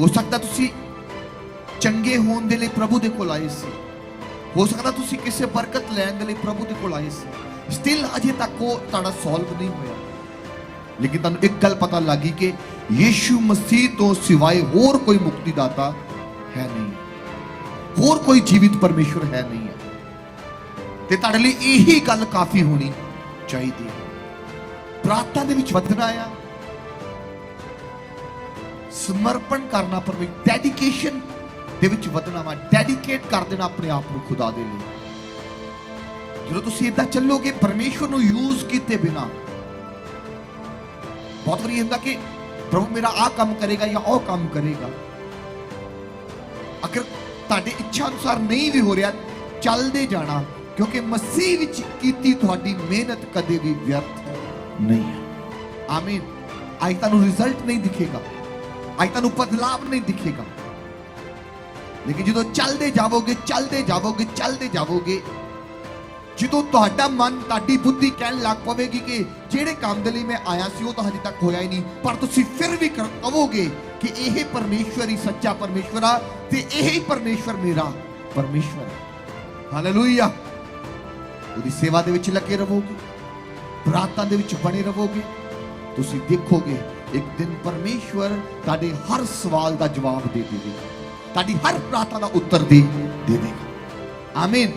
ਹੋ ਸਕਦਾ ਤੁਸੀਂ ਚੰਗੇ ਹੋਣ ਦੇ ਲਈ ਪ੍ਰਭੂ ਦੇ ਕੋਲ ਆਏ ਸੀ। ਹੋ ਸਕਦਾ ਤੁਸੀਂ ਕਿਸੇ ਬਰਕਤ ਲੈਣ ਦੇ ਲਈ ਪ੍ਰਭੂ ਦੇ ਕੋਲ ਆਏ ਸੀ। ਸਟਿਲ ਅਜੇ ਤੱਕ ਉਹ ਤੁਹਾਡਾ ਸੋਲਵ ਨਹੀਂ ਹੋਇਆ। ਲੇਕਿਨ ਤੁਹਾਨੂੰ ਇੱਕ ਗੱਲ ਪਤਾ ਲੱਗੀ ਕਿ ਯੀਸ਼ੂ ਮਸੀਹ ਤੋਂ ਸਿਵਾਏ ਹੋਰ ਕੋਈ ਮੁਕਤੀ ਦਾਤਾ ਹੈ ਨਹੀਂ। ਹੋਰ ਕੋਈ ਜੀਵਿਤ ਪਰਮੇਸ਼ਵਰ ਹੈ ਨਹੀਂ ਹੈ। ਤੇ ਤੁਹਾਡੇ ਲਈ ਇਹੀ ਗੱਲ ਕਾਫੀ ਹੋਣੀ ਚਾਹੀਦੀ ਹੈ। ਪ੍ਰਾਰਥਨਾ ਦੇ ਵਿੱਚ ਵਧਣਾ ਆ। ਸਮਰਪਣ ਕਰਨਾ ਪਰਮੇ ਡੈਡੀਕੇਸ਼ਨ ਦੇ ਵਿੱਚ ਵਧਣਾ ਵਾ ਡੈਡੀਕੇਟ ਕਰ ਦੇਣਾ ਆਪਣੇ ਆਪ ਨੂੰ ਖੁਦਾ ਦੇ ਲਈ। ਜਦੋਂ ਤੁਸੀਂ ਇਦਾਂ ਚੱਲੋਗੇ ਪਰਮੇਸ਼ਵਰ ਨੂੰ ਯੂਜ਼ ਕੀਤੇ ਬਿਨਾ, ਬਹੁਤ ਵਾਰੀ ਹੁੰਦਾ ਕਿ ਪ੍ਰਭੂ ਮੇਰਾ ਆਹ ਕੰਮ ਕਰੇਗਾ ਜਾਂ ਉਹ ਕੰਮ ਕਰੇਗਾ। ਅਗਰ ਤੁਹਾਡੀ ਇੱਛਾ ਅਨੁਸਾਰ ਨਹੀਂ ਵੀ ਹੋ ਰਿਹਾ, ਚੱਲਦੇ ਜਾਣਾ, ਕਿਉਂਕਿ ਮਸੀਹ ਵਿੱਚ ਕੀਤੀ ਤੁਹਾਡੀ ਮਿਹਨਤ ਕਦੇ ਵੀ ਵਿਅਰਥ ਨਹੀਂ ਹੈ। ਆਮੀਨ ਅੱਜ ਤੁਹਾਨੂੰ ਰਿਜ਼ਲਟ ਨਹੀਂ ਦਿਖੇਗਾ। ਅੱਜ ਤੁਹਾਨੂੰ ਬਦਲਾਵ ਨਹੀਂ ਦਿਖੇਗਾ। ਲੇਕਿਨ ਜਦੋਂ ਚੱਲਦੇ ਜਾਵੋਗੇ ਚੱਲਦੇ ਜਾਵੋਗੇ ਚੱਲਦੇ ਜਾਵੋਗੇ, ਜਦੋਂ ਤੁਹਾਡਾ ਮਨ, ਤੁਹਾਡੀ ਬੁੱਧੀ ਕਹਿਣ ਲੱਗ ਪਵੇਗੀ ਕਿ ਜਿਹੜੇ ਕੰਮ ਦੇ ਲਈ ਮੈਂ ਆਇਆ ਸੀ, ਉਹ ਤਾਂ ਹਜੇ ਤੱਕ ਹੋਇਆ ਹੀ ਨਹੀਂ। ਪਰ ਤੁਸੀਂ ਫਿਰ ਵੀ ਕਹੋਗੇ ਕਿ ਇਹ ਪਰਮੇਸ਼ਵਰ ਹੀ ਸੱਚਾ ਪਰਮੇਸ਼ਵਰ ਆ ਤੇ ਇਹ ਹੀ ਪਰਮੇਸ਼ਵਰ ਮੇਰਾ ਪਰਮੇਸ਼ਵਰ ਹੈ ਹਾਲੇਲੂਇਆ ਉਹਦੀ ਸੇਵਾ ਦੇ ਵਿੱਚ ਲੱਗੇ ਰਹੋਗੇ, ਪ੍ਰਾਰਥਨਾ ਦੇ ਵਿੱਚ ਬਣੇ ਰਹੋਗੇ। ਤੁਸੀਂ ਦੇਖੋਗੇ ਇੱਕ ਦਿਨ ਪਰਮੇਸ਼ਵਰ ਤੁਹਾਡੇ ਹਰ ਸਵਾਲ ਦਾ ਜਵਾਬ ਦੇ ਦੇਵੇਗਾ। ਤੁਹਾਡੀ ਹਰ ਪ੍ਰਾਰਥਨਾ ਦਾ ਉੱਤਰ ਦੇ ਦੇਵੇਗਾ। ਆਮੀਨ